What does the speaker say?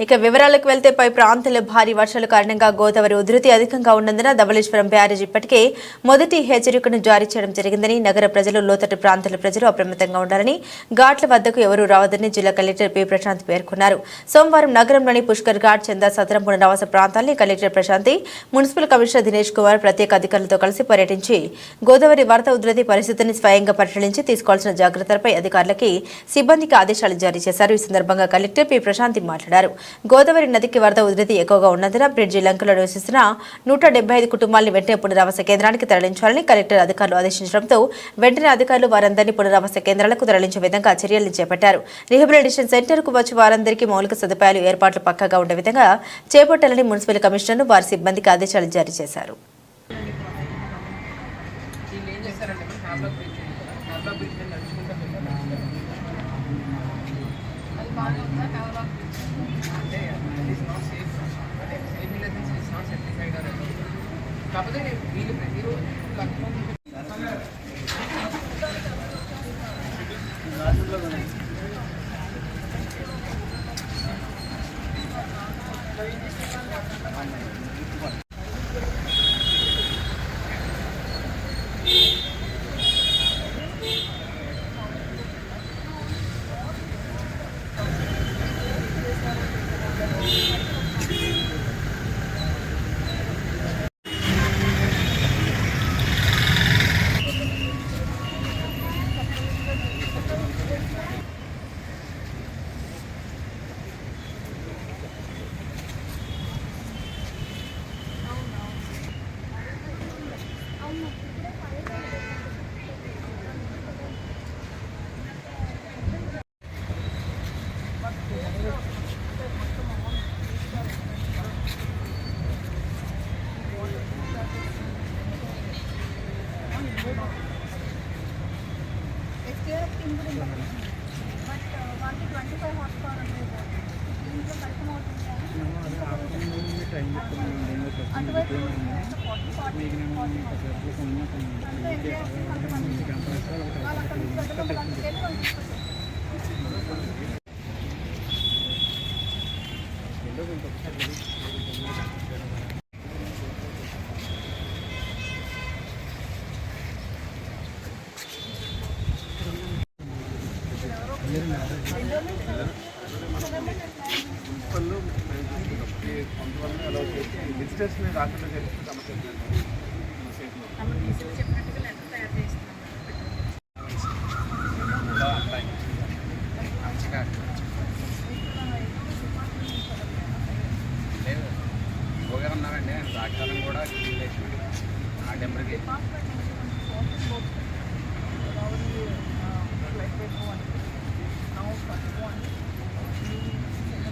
ఇక వివరాలకు వెళ్తే పై ప్రాంతాల్లో భారీ వర్షాల కారణంగా గోదావరి ఉధృతి అధికంగా ఉన్నందున ధవళేశ్వరం బ్యారేజ్ ఇప్పటికే మొదటి హెచ్చరికను జారీ చేయడం జరిగిందని నగర ప్రజలు లోతట్టు ప్రాంతాల ప్రజలు అప్రమత్తంగా ఉండాలని ఘాట్ల వద్దకు ఎవరూ రావద్దని జిల్లా కలెక్టర్ పి. ప్రశాంత్ పేర్కొన్నారు. సోమవారం నగరంలోని పుష్కర్ ఘాట్ చందా సదరం పునరావాస ప్రాంతాన్ని collector Prashanti municipal commissioner Dinesh Kumar ప్రత్యేక అధికారులతో కలిసి పర్యటించి గోదావరి వరద ఉధృతి పరిస్థితిని స్వయంగా పరిశీలించి తీసుకోవాల్సిన జాగ్రత్తలపై అధికారులకి సిబ్బందికి ఆదేశాలు జారీ చేశారు. ఈ సందర్భంగా కలెక్టర్ పి. ప్రశాంతి మాట్లాడారు. గోదావరి నదికి వరద ఉధృతి ఎక్కువగా ఉన్నందున బ్రిడ్జి లంకలో నివసిస్తున్న నూట డెబ్బై ఐదు కుటుంబాలను వెంటనే పునరావాస కేంద్రానికి తరలించాలని కలెక్టర్ అధికారులు ఆదేశించడంతో వెంటనే అధికారులు వారందరినీ పునరావాస కేంద్రాలకు తరలించే విధంగా చర్యలు చేపట్టారు. రీహాబిలిటేషన్ సెంటర్కు వచ్చి వారందరికీ మౌలిక సదుపాయాలు ఏర్పాట్లు పక్కగా ఉండే విధంగా చేపట్టాలని మున్సిపల్ కమిషనర్ను వారి సిబ్బందికి ఆదేశాలు జారీ చేశారు. కాకపోతే వీళ్ళు ప్రతిరోజు లక్ష్మణ్ SKF timber ఉంది. బట్ వాళ్ళకి ట్వంటీ ఫైవ్ హార్స్ పవర్ అనేది దీంట్లో ఫలితం అవుతుంది అటువైపు ఫార్టీ ఫార్టీ ఫార్టీ అంటే SKF కొంతమంది వాళ్ళు అక్కడ నుంచి వన్ స్టేట్ వాళ్ళు తీసుకొచ్చారు పనులు కొంతమంది అలా చేసి విజిటర్స్ రాకుండా చేస్తే సమస్య లేదు పోగా ఉన్నామండి సాక్షాలం కూడా ఆ టెంపర్కి